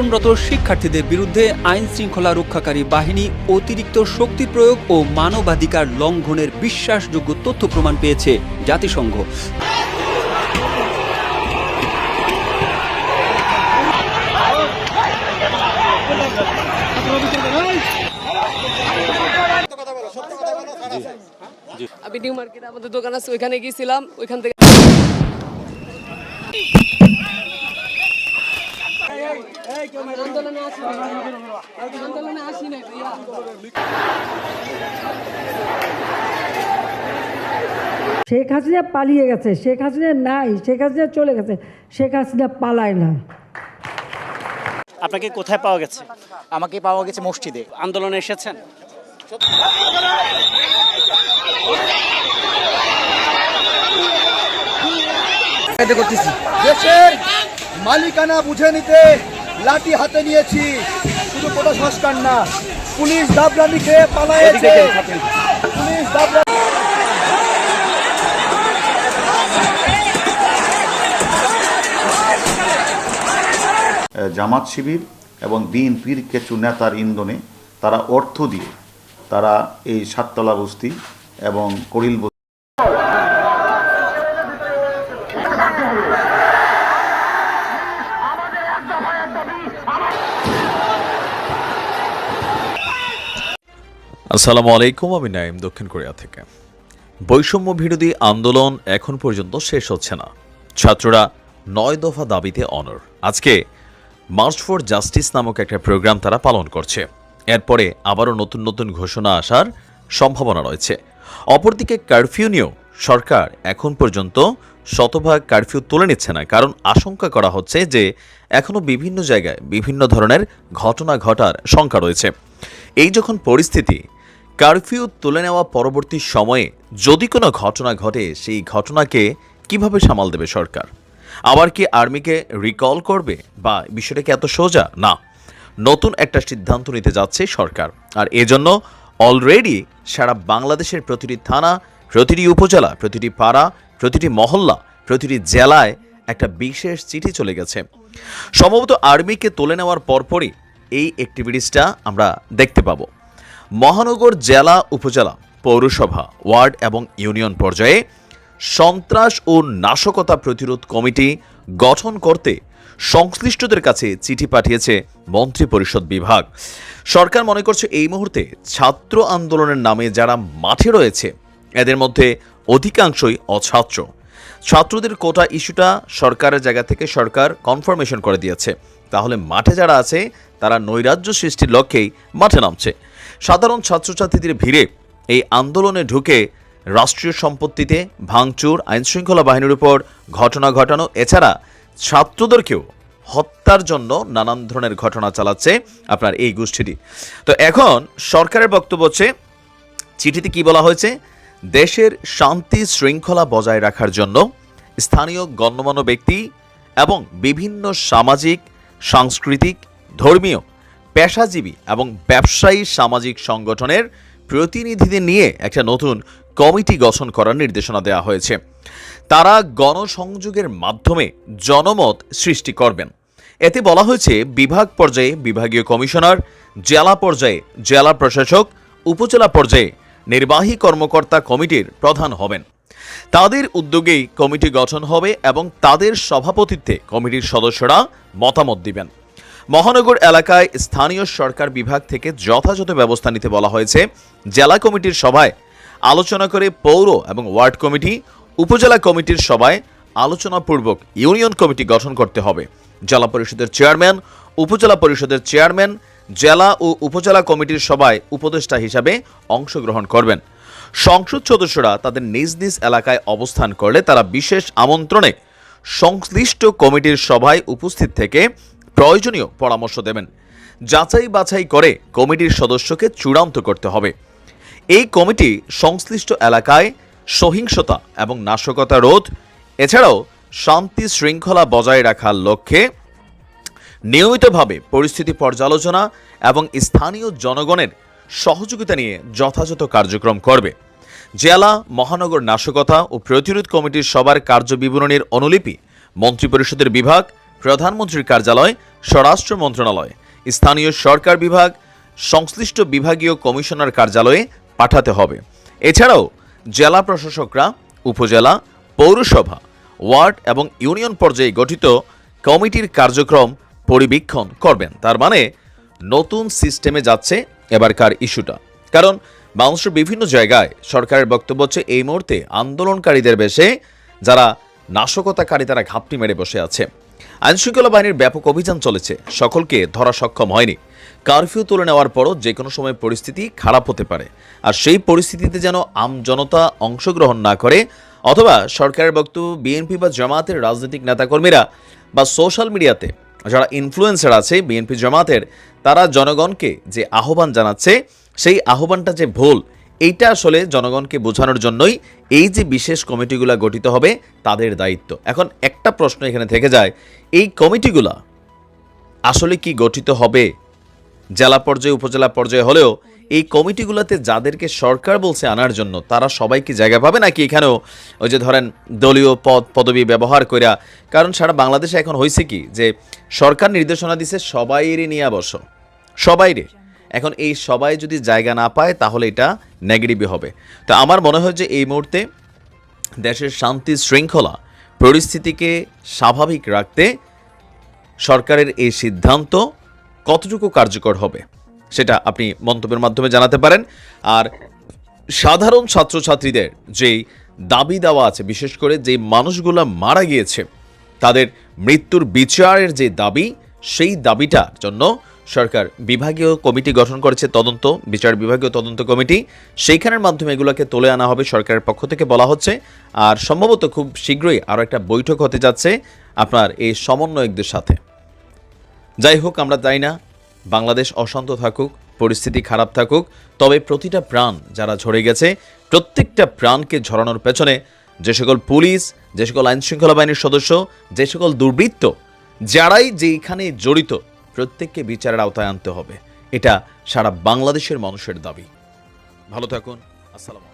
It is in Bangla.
আন্দোলনরত শিক্ষার্থীদের বিরুদ্ধে আইন শৃঙ্খলা রক্ষাকারী বাহিনী অতিরিক্ত শক্তি প্রয়োগ ও মানবাধিকার লঙ্ঘনের বিশ্বাসযোগ্য তথ্য প্রমাণ পেয়েছে জাতিসংঘ। আমাদের দোকান আছে, ওইখানে গিয়েছিলাম, ওইখান থেকে আন্দোলনে আসি। আন্দোলনে আসি নাই শেখ হাসিনা পালিয়ে গেছে শেখ হাসিনা নাই শেখ হাসিনা চলে গেছে শেখ হাসিনা পালায় না। আপনাকে কোথায় পাওয়া গেছে? আমাকে পাওয়া গেছে মসজিদে। আন্দোলনে এসেছেন? দেশের মালিকানা বুঝে নিতে লাঠি হাতে নিয়েছি। শুধু কোনো সংস্কার না পুলিশ দাবরানি খেয়ে পালাইছে পুলিশ দাবরানি জামাত শিবির এবং বিএনপির কিছু নেতার ইন্ধনে তারা অর্থ দিয়ে তারা এই সাততলা বস্তি এবং করিল বস্তি আসসালামু আলাইকুম, আমি নাইম দক্ষিণ কোরিয়া থেকে। বৈষম্য বিরোধী আন্দোলন এখন পর্যন্ত শেষ হচ্ছে না। ছাত্ররা নয় দফা দাবিতে অনর আজকে মার্চ ফর জাস্টিস নামক একটা প্রোগ্রাম তারা পালন করছে। এরপরে আবারও নতুন নতুন ঘোষণা আসার সম্ভাবনা রয়েছে। অপরদিকে কারফিউ নিয়েও সরকার এখন পর্যন্ত শতভাগ কারফিউ তুলে নিচ্ছে না, কারণ আশঙ্কা করা হচ্ছে যে এখনও বিভিন্ন জায়গায় বিভিন্ন ধরনের ঘটনা ঘটার শঙ্কা রয়েছে। এই যখন পরিস্থিতি কারফিউ তুলে নেওয়া পরবর্তী সময়ে যদি কোনো ঘটনা ঘটে, সেই ঘটনাকে কীভাবে সামাল দেবে সরকার? আবার কি আর্মিকে রিকল করবে বা বিষয়টা কি এত সোজা? না। নতুন একটা সিদ্ধান্ত নিতে যাচ্ছে সরকার। আর এজন্য অলরেডি সারা বাংলাদেশের প্রতিটি থানা, প্রতিটি উপজেলা, প্রতিটি পাড়া, প্রতিটি মহল্লা, প্রতিটি জেলায় একটা বিশেষ চিঠি চলে গেছে। সম্ভবত আর্মিকে তুলে নেওয়ার পরপরই এই অ্যাক্টিভিটিসটা আমরা দেখতে পাবো। মহানগর জেলা উপজেলা, পৌরসভা, ওয়ার্ড এবং ইউনিয়ন পর্যায়ে সন্ত্রাস ও নাশকতা প্রতিরোধ কমিটি গঠন করতে সংশ্লিষ্টদের কাছে চিঠি পাঠিয়েছে মন্ত্রিপরিষদ বিভাগ। সরকার মনে করছে এই মুহূর্তে ছাত্র আন্দোলনের নামে যারা মাঠে রয়েছে, এদের মধ্যে অধিকাংশই অছাত্র। ছাত্রদের কোটা ইস্যুটা সরকারের জায়গা থেকে সরকার কনফার্মেশন করে দিয়েছে। তাহলে মাঠে যারা আছে, তারা নৈরাজ্য সৃষ্টির লক্ষ্যেই মাঠে নামছে। সাধারণ ছাত্রছাত্রীদের ভিড়ে এই আন্দোলনে ঢুকে রাষ্ট্রীয় সম্পত্তিতে ভাঙচুর, আইনশৃঙ্খলা বাহিনীর উপর ঘটনা ঘটানো, এছাড়া ছাত্রদেরকেও হত্যার জন্য নানান ধরনের ঘটনা চালাচ্ছে আপনার এই গোষ্ঠীটি। তো এখন সরকারের বক্তব্য হচ্ছে, চিঠিতে কি বলা হয়েছে? দেশের শান্তি শৃঙ্খলা বজায় রাখার জন্য স্থানীয় গণ্যমান্য ব্যক্তি এবং বিভিন্ন সামাজিক, সাংস্কৃতিক, ধর্মীয় পেশাজীবী এবং ব্যবসায়ী সামাজিক সংগঠনের প্রতিনিধিদের নিয়ে একটা নতুন কমিটি গঠন করার নির্দেশনা দেওয়া হয়েছে। তারা গণসংযোগের মাধ্যমে জনমত সৃষ্টি করবেন। এতে বলা হয়েছে, বিভাগ পর্যায়ে বিভাগীয় কমিশনার, জেলা পর্যায়ে জেলা প্রশাসক, উপজেলা পর্যায়ে নির্বাহী কর্মকর্তা কমিটির প্রধান হবেন। তাদের উদ্যোগেই কমিটি গঠন হবে এবং তাদের সভাপতিত্বে কমিটির সদস্যরা মতামত দিবেন। মহানগর এলাকায় স্থানীয় সরকার বিভাগ থেকে যথাযথ ব্যবস্থা নিতে বলা হয়েছে। জেলা কমিটির সভায় আলোচনা করে পৌর এবং ওয়ার্ড কমিটি, উপজেলা কমিটির সভায় আলোচনাপূর্বক ইউনিয়ন কমিটি গঠন করতে হবে। জেলা পরিষদের চেয়ারম্যান, উপজেলা পরিষদের চেয়ারম্যান, জেলা ও উপজেলা কমিটির সভায় উপদেষ্টা হিসাবে অংশগ্রহণ করবেন। সংসদ সদস্যরা তাদের নিজ নিজ এলাকায় অবস্থান করলে তারা বিশেষ আমন্ত্রণে সংশ্লিষ্ট কমিটির সভায় উপস্থিত থেকে প্রয়োজনীয় পরামর্শ দেবেন। যাচাই বাছাই করে কমিটির সদস্যকে চূড়ান্ত করতে হবে। এই কমিটি সংশ্লিষ্ট এলাকায় সহিংসতা এবং নাশকতা রোধ, এছাড়াও শান্তি শৃঙ্খলা বজায় রাখার লক্ষ্যে নিয়মিতভাবে পরিস্থিতি পর্যালোচনা এবং স্থানীয় জনগণের সহযোগিতা নিয়ে যথাযথ কার্যক্রম করবে। জেলা মহানগর নাশকতা ও প্রতিরোধ কমিটির সবার কার্যবিবরণীর অনুলিপি মন্ত্রিপরিষদের বিভাগ প্রধানমন্ত্রীর কার্যালয়, স্বরাষ্ট্র মন্ত্রণালয়। স্থানীয় সরকার বিভাগ, সংশ্লিষ্ট বিভাগীয় কমিশনার কার্যালয়ে পাঠাতে হবে। এছাড়াও, জেলা প্রশাসকরা, উপজেলা, পৌরসভা, ওয়ার্ড এবং ইউনিয়ন পর্যায়ে গঠিত কমিটির কার্যক্রম পরিবীক্ষণ করবেন। তার মানে নতুন সিস্টেমে যাচ্ছে এবারকার ইস্যুটা। কারণ, বাংলাদেশের বিভিন্ন জায়গায় সরকারের বক্তব্য হচ্ছে, এই মুহূর্তে আন্দোলনকারীদের বেশে যারা নাশকতাকারী, তারা ঘাপটি মেরে বসে আছে। আইনশৃঙ্খলা বাহিনীর ব্যাপক অভিযান চলেছে। সকলকে ধরা সক্ষম হয়নি। কারফিউ তুলে নেওয়ার পরও যে কোনো সময় পরিস্থিতি খারাপ হতে পারে। আর সেই পরিস্থিতিতে যেন আম জনতা অংশগ্রহণ না করে, অথবা সরকারের বক্তব্য বিএনপি বা জামাতের রাজনৈতিক নেতাকর্মীরা বা সোশ্যাল মিডিয়াতে যারা ইনফ্লুয়েন্সার আছে, বিএনপি জামাতের তারা জনগণকে যে আহ্বান জানাচ্ছে, সেই আহ্বানটা যে ভুল এইটা আসলে জনগণকে বোঝানোর জন্যই এই যে বিশেষ কমিটিগুলো গঠিত হবে, তাদের দায়িত্ব। এখন একটা প্রশ্ন এখানে থেকে যায়, এই কমিটিগুলা আসলে কি গঠিত হবে? জেলা পর্যায়ে, উপজেলা পর্যায়ে হলেও এই কমিটিগুলোতে যাদেরকে সরকার বলছে আনার জন্য, তারা সবাই কি জায়গা পাবে নাকি এখানেও ওই যে ধরেন দলীয় পদ, পদবি ব্যবহার কইরা? কারণ সারা বাংলাদেশে এখন হয়েছে কি যে সরকার নির্দেশনা দিছে সবাইরে নিয়ে বসো। সবাইরে। এখন এই সবাই যদি জায়গা না পায়, তাহলে এটা নেগেটিভই হবে। তো আমার মনে হয় যে এই মুহূর্তে দেশের শান্তি শৃঙ্খলা পরিস্থিতিকে স্বাভাবিক রাখতে সরকারের এই সিদ্ধান্ত কতটুকু কার্যকর হবে, সেটা আপনি মন্তব্যের মাধ্যমে জানাতে পারেন। আর সাধারণ ছাত্রছাত্রীদের যেই দাবি দেওয়া আছে, বিশেষ করে যে মানুষগুলো মারা গিয়েছে, তাদের মৃত্যুর বিচারের যে দাবি, সেই দাবিটার জন্য সরকার বিভাগীয় কমিটি গঠন করেছে তদন্ত, বিচার বিভাগীয় তদন্ত কমিটি। সেইখানের মাধ্যমে এগুলোকে তুলে আনা হবে সরকারের পক্ষ থেকে বলা হচ্ছে। আর সম্ভবত খুব শীঘ্রই আরও একটা বৈঠক হতে যাচ্ছে আপনার এই সমন্বয়কদের সাথে। যাই হোক, আমরা চাই না, বাংলাদেশ অশান্ত থাকুক, পরিস্থিতি খারাপ থাকুক, তবে প্রতিটা প্রাণ যারা ঝরে গেছে, প্রত্যেকটা প্রাণকে ঝরানোর পেছনে যে সকল পুলিশ, যে সকল আইনশৃঙ্খলা বাহিনীর সদস্য, যে সকল দুর্বৃত্ত, যারাই যেখানে জড়িত প্রত্যেককে বিচারের আওতায় আনতে হবে। এটা সারা বাংলাদেশের মানুষের দাবি। ভালো থাকুন। আসসালামু